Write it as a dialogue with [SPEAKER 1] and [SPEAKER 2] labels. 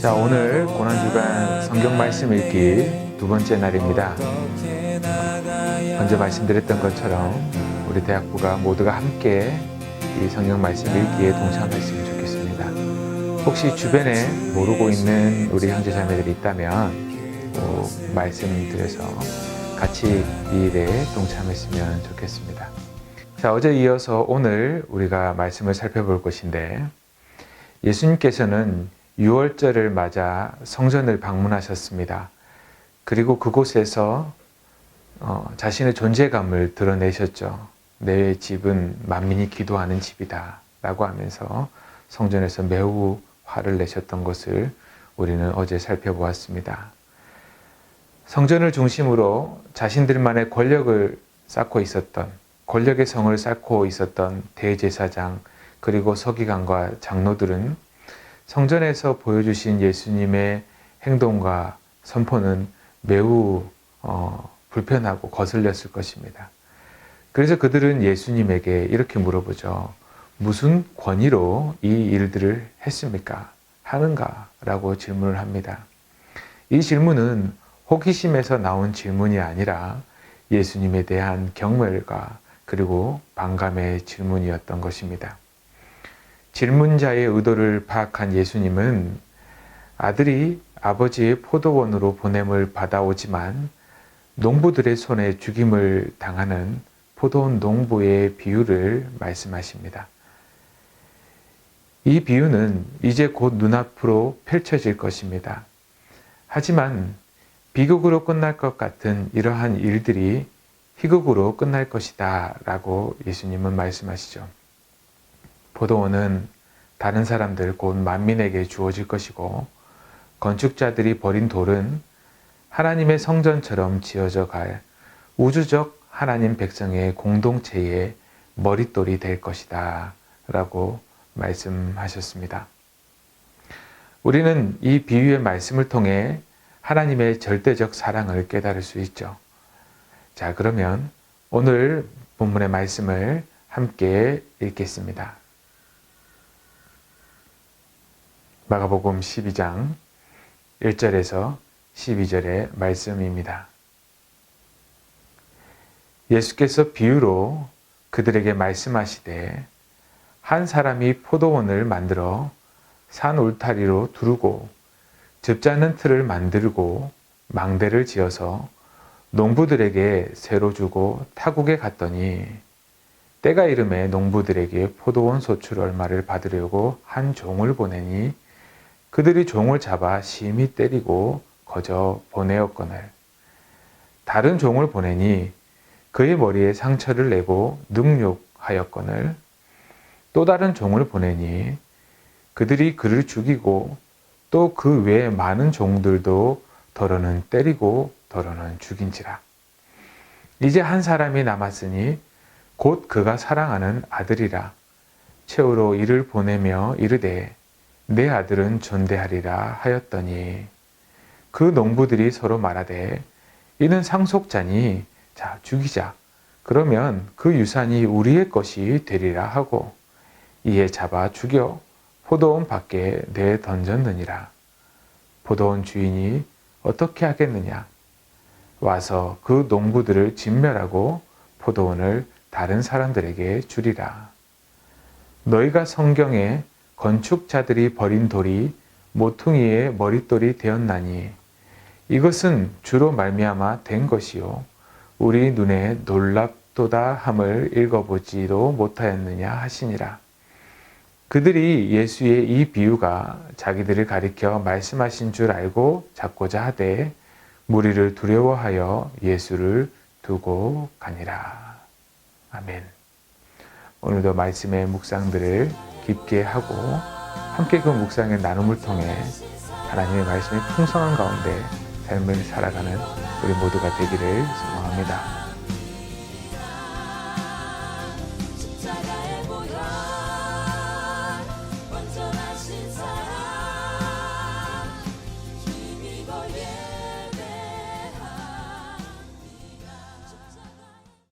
[SPEAKER 1] 자, 오늘 고난주간 성경 말씀 읽기 두 번째 날입니다. 먼저 말씀드렸던 것처럼 우리 대학부가 모두가 함께 이 성경 말씀 읽기에 동참했으면 좋겠습니다. 혹시 주변에 모르고 있는 우리 형제 자매들이 있다면 꼭 말씀드려서 같이 이 일에 동참했으면 좋겠습니다. 자, 어제 이어서 오늘 우리가 말씀을 살펴볼 것인데 예수님께서는 6월절을 맞아 성전을 방문하셨습니다. 그리고 그곳에서 어, 자신의 존재감을 드러내셨죠. 내 집은 만민이 기도하는 집이다. 라고 하면서 성전에서 매우 화를 내셨던 것을 우리는 어제 살펴보았습니다. 성전을 중심으로 자신들만의 권력을 쌓고 있었던, 권력의 성을 쌓고 있었던 대제사장, 그리고 서기관과 장로들은 성전에서 보여주신 예수님의 행동과 선포는 매우 어, 불편하고 거슬렸을 것입니다. 그래서 그들은 예수님에게 이렇게 물어보죠. 무슨 권위로 이 일들을 했습니까? 하는가? 라고 질문을 합니다. 이 질문은 호기심에서 나온 질문이 아니라 예수님에 대한 경멸과 그리고 반감의 질문이었던 것입니다. 질문자의 의도를 파악한 예수님은 아들이 아버지의 포도원으로 보냄을 받아오지만 농부들의 손에 죽임을 당하는 포도원 농부의 비유를 말씀하십니다. 이 비유는 이제 곧 눈앞으로 펼쳐질 것입니다. 하지만 비극으로 끝날 것 같은 이러한 일들이 희극으로 끝날 것이다 라고 예수님은 말씀하시죠. 포도원은 다른 사람들 곧 만민에게 주어질 것이고 건축자들이 버린 돌은 하나님의 성전처럼 지어져 갈 우주적 하나님 백성의 공동체의 머릿돌이 될 것이다 라고 말씀하셨습니다. 우리는 이 비유의 말씀을 통해 하나님의 절대적 사랑을 깨달을 수 있죠. 자, 그러면 오늘 본문의 말씀을 함께 읽겠습니다. 마가복음 12장 1절에서 12절의 말씀입니다. 예수께서 비유로 그들에게 말씀하시되 한 사람이 포도원을 만들어 산 울타리로 두르고 즙자는 틀을 만들고 망대를 지어서 농부들에게 새로 주고 타국에 갔더니 때가 이름에 농부들에게 포도원 소출 얼마를 받으려고 한 종을 보내니 그들이 종을 잡아 심히 때리고 거저 보내었거늘. 다른 종을 보내니 그의 머리에 상처를 내고 능욕하였거늘. 또 다른 종을 보내니 그들이 그를 죽이고 또 그 외에 많은 종들도 더러는 때리고 더러는 죽인지라. 이제 한 사람이 남았으니 곧 그가 사랑하는 아들이라. 최후로 이를 보내며 이르되 내 아들은 존대하리라 하였더니 그 농부들이 서로 말하되 이는 상속자니 자 죽이자. 그러면 그 유산이 우리의 것이 되리라 하고 이에 잡아 죽여 포도원 밖에 내 던졌느니라. 포도원 주인이 어떻게 하겠느냐? 와서 그 농부들을 진멸하고 포도원을 다른 사람들에게 주리라. 너희가 성경에 건축자들이 버린 돌이 모퉁이의 머릿돌이 되었나니 이것은 주로 말미암아 된 것이요. 우리 눈에 놀랍도다 함을 읽어보지도 못하였느냐 하시니라. 그들이 예수의 이 비유가 자기들을 가리켜 말씀하신 줄 알고 잡고자 하되 무리를 두려워하여 예수를 두고 가니라. 아멘. 오늘도 말씀의 묵상들을 깊게 하고 함께 그 묵상의 나눔을 통해 하나님의 말씀이 풍성한 가운데 삶을 살아가는 우리 모두가 되기를 소망합니다.